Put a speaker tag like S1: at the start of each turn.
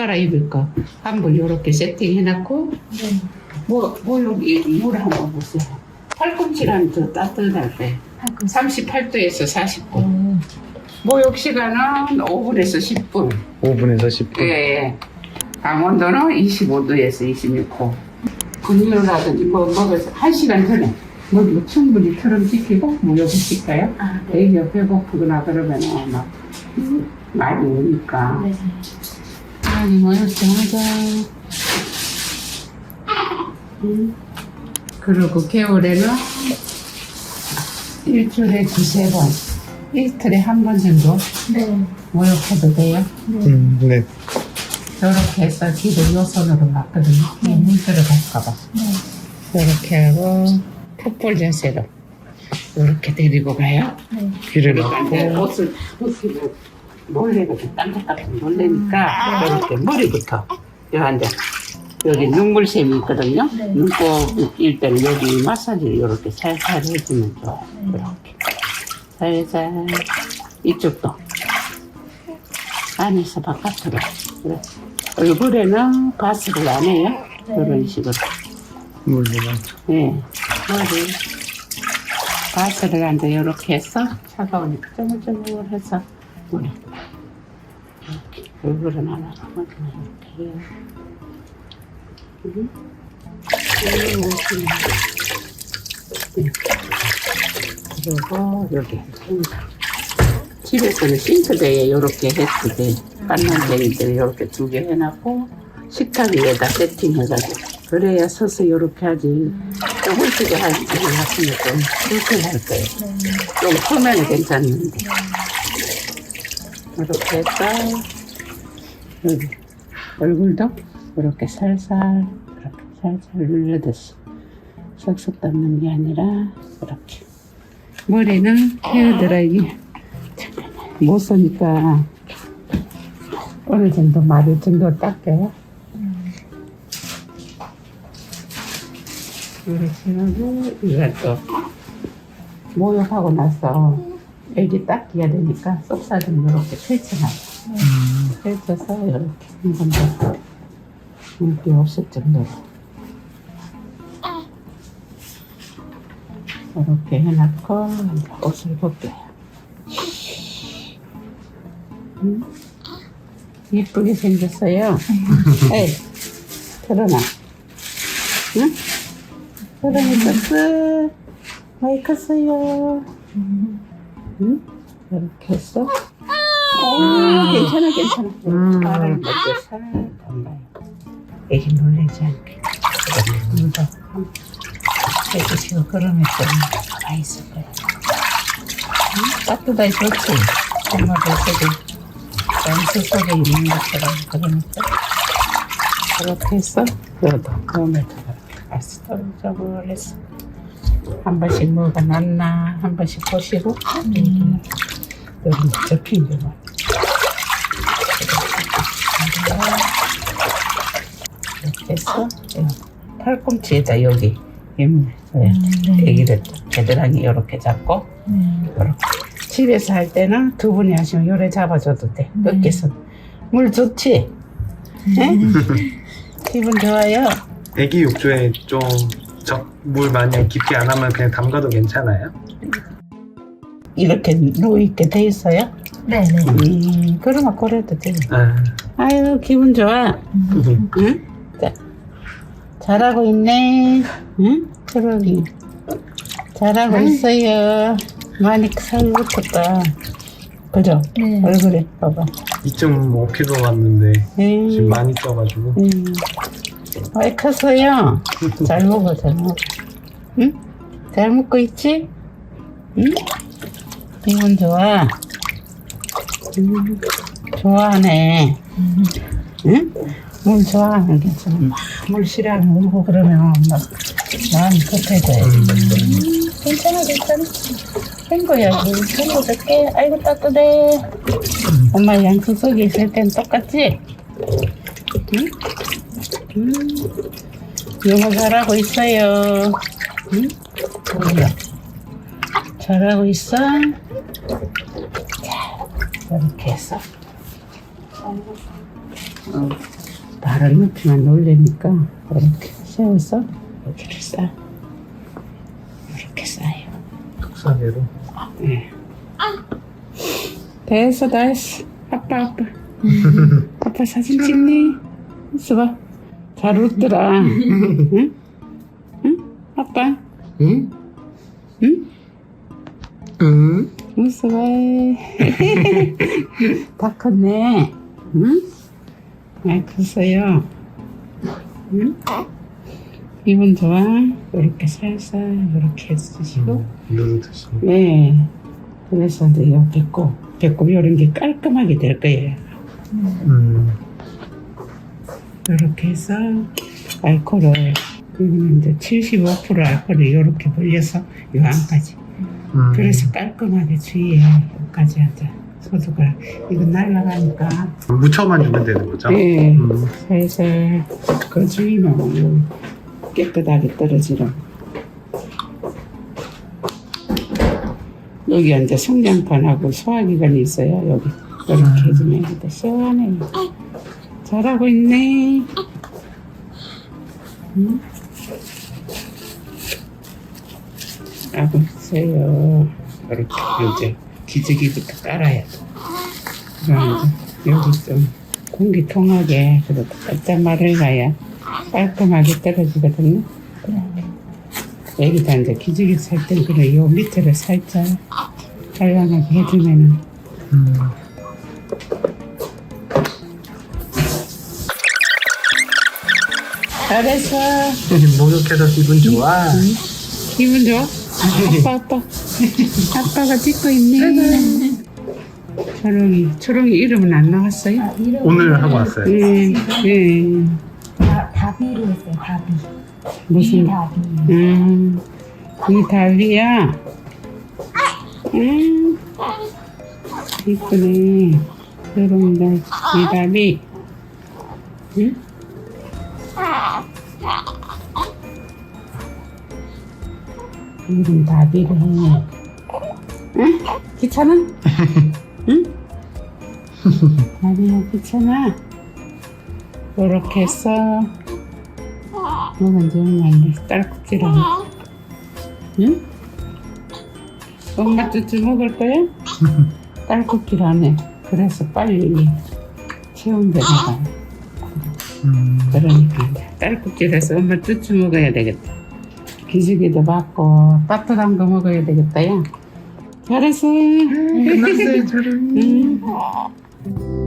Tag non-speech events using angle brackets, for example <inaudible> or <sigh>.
S1: 갈아입을 거 한번 이렇게 세팅해놨고
S2: 네.
S1: 뭐, 뭐 여기 물 한번 보세요. 팔꿈치랑 더 따뜻할 때 38도에서 40도.
S2: 음.
S1: 목욕 시간은 5분에서 10분.
S3: 5분에서 10분.
S1: 예. 강원도는 25도에서 26도. 분유라든지 뭐 먹어서 1시간 전에 먹이고 충분히 트름 지키고 무욕을 시켜요.
S2: 아, 네.
S1: 되게 배고프거나 그러면은 막 많이 오니까.
S2: 네.
S1: 아니 뭐 이렇게 하자. 음. 그리고 겨울에는 일주일에 두세 번, 이틀에 한 번 정도
S2: 네.
S1: 모욕해도 돼요.
S3: 음, 네.
S1: 이렇게 해서 귀를 요 손으로 막거든요.
S2: 네.
S1: 물 들어갈까봐.
S2: 네.
S1: 이렇게 하고 풋볼 자세로 이렇게 데리고 가요.
S2: 네.
S3: 귀를 넣고,
S1: 옷을 벗기 고 몰래가 땀짝같은 몰래니까 이렇게 머리부터 여한데 여기 눈물샘이 있거든요.
S2: 네.
S1: 눈곱 일 때는 여기 마사지를 이렇게 살살 해주면 좋아요. 이렇게 살살 이쪽도 안에서 바깥으로 그래. 얼굴에는 가스를 안 해요. 이런 식으로.
S3: 물리만.
S1: 예. 머리 가스를 한데 이렇게 해서 차가우니까 쪼물쪼물해서 머리 이렇게 얼굴은 안 하고 이렇게 해요. 음. 그리고 여기. 집에서는 싱크대에 이렇게 했을 때 깐난쟁이 때는 이렇게 두 개 해놨고 식탁 위에다 세팅해가지고 그래야 서서 이렇게 하지 조금씩에 하지 하시면 좀 불편할 거예요 좀 크면 괜찮는데 이렇게 해서 여기 얼굴도 이렇게 살살 이렇게 살살 눌러듯이 쏙쏙 닦는 게 아니라 이렇게 머리는 헤어드라이기 못 쓰니까 어느 정도 마를 정도 닦여요. 이렇게 하고 또 모욕하고 나서 애기 닦여야 되니까 쏙사좀 이렇게 펼쳐놔요. 펼쳐서 이렇게 한 번 더 물기 없을 정도로 이렇게 해놓고 옷을 벗겨요. 음? 예쁘게 생겼어요. <laughs> 에이, 틀어놔. 응? 틀어니까 끝. 많이 컸어요. 응? 이렇게 했어. 오, 괜찮아, 괜찮아.
S3: 음.
S1: 발을 먼저 살짝 담가요. 애기 놀래지 않게. 물도 한 해주시고 그러면 좀 가만히 있을 거예요. 응? 따뜻하게 좋지. 엄마도 속에 연수 속에 있는 것처럼 그러니까 그렇게 해서 그래도 몸에 아스토르적으로 해서 한 번씩 뭐가 났나 한 번씩 보시고 음. 여기 접힌 게만 이렇게 해서 팔꿈치에다 여기 힘을 줘요. 애기를 겨드랑이 이렇게 잡고 이렇게 집에서 할 때는 두 분이 하시면 요래 잡아줘도 돼. 끝에서 물 좋지? 네? 기분 좋아요?
S3: 애기 욕조에 좀 물 많이 깊게 안 하면 그냥 담가도 괜찮아요?
S1: 이렇게 누워 있게 돼 있어요?
S2: 네. 네.
S1: 음, 그러면 그래도 돼.
S3: 아,
S1: 아유 기분 좋아. 응? 자, 잘하고 있네. 응? 그러기. 잘하고 있어요. 많이 살 붙었다. 그죠?
S2: 네.
S1: 얼굴에 봐봐.
S3: 2.5kg 왔는데 지금
S1: 음,
S3: 많이 쪄가지고
S1: 음. 왜 컸어요? 잘 먹어, 잘 먹어. 응? 잘 먹고 있지? 응? 기분 좋아. 음, 좋아하네. 응? 물 좋아하는 게 좀, 막, 물 싫어하면 울고 그러면 막, 마음이 급해져요. 음, 괜찮아, 괜찮아. 헹궈야지. 헹궈줄게. 아이고, 따뜻해. 엄마 양수 속에 있을 땐 똑같지? 응? 음, 영어 잘하고 있어요. 응? 뭐야? 잘하고 있어? 자, 이렇게 해서. 어, 발을 높이만 놀래니까 이렇게 세워서 여기를 싸. 이렇게 싸요.
S3: 뚝사개로.
S1: 네. 됐어, 다 했어. 아빠, 아빠. <laughs> 아빠 사진 찍니? 있어봐. 잘 웃더라. <laughs> 응? 응? 아빠?
S3: 응?
S1: 응?
S3: 응?
S1: 웃어봐. <laughs> 다 컸네. 응? 아, 컸어요. 응? 기분 좋아? 이렇게 살살 이렇게 해주시고.
S3: 누르 드시고.
S1: 네. 그래서 이제 요 배꼽, 배꼽 이런 게 깔끔하게 될 거예요.
S3: 음.
S1: 이렇게 해서 알코올을 이거는 이제 75% 알코올을 이렇게 벌려서 요 안까지.
S3: 음.
S1: 그래서 깔끔하게 주의해. 여기까지 하자. 소주가 이거 날라가니까.
S3: 묻혀만 주면 되는 거죠?
S1: 네.
S3: 음.
S1: 살살 그 하고 깨끗하게 떨어지라고. 여기 이제 성장판하고 소화기관이 있어요. 여기 이렇게 해주면 시원해요. 잘하고 있네. 응? 하고 있어요. 이렇게 이제 기저귀부터 깔아야 돼. 여기 좀 공기 통하게 그래도 깔짝 말을 가야 깔끔하게 떨어지거든요. 여기다 이제 기저귀 살 땐 그래 요 밑에를 살짝 발랑하게 해주면은
S3: 음.
S1: 잘했어.
S3: 목욕해서 기분 좋아.
S1: 기분 좋아? 아빠 아빠 아빠가 찍고 있네. 초롱이 초롱이 이름은 안 나왔어요?
S3: 오늘 하고 왔어요.
S1: 네, 네.
S2: 다, 다비로 했어요, 다비.
S1: 무슨
S2: 다비.
S1: 음, 이 답이야. 음, 이쁘네. 여러분들, 이 답이. 응? 이름 답이래. 응? 귀찮아? <laughs> 응? <laughs> 답이야, 귀찮아? 요렇게 해서 지 얼마 안 돼. 딸꾹질하네. 응? 엄마 쭈쭈 먹을 거야? <laughs> 딸꾹질하네. 그래서 빨리 체온배 나가.
S3: 음.
S1: 그러니까 딸꾹질해서 엄마 쭈쭈 먹어야 되겠다. 기저귀도 받고 따뜻한 거 먹어야 되겠다, 야. 잘했어.
S3: 끝났어요, 저는.
S1: 응.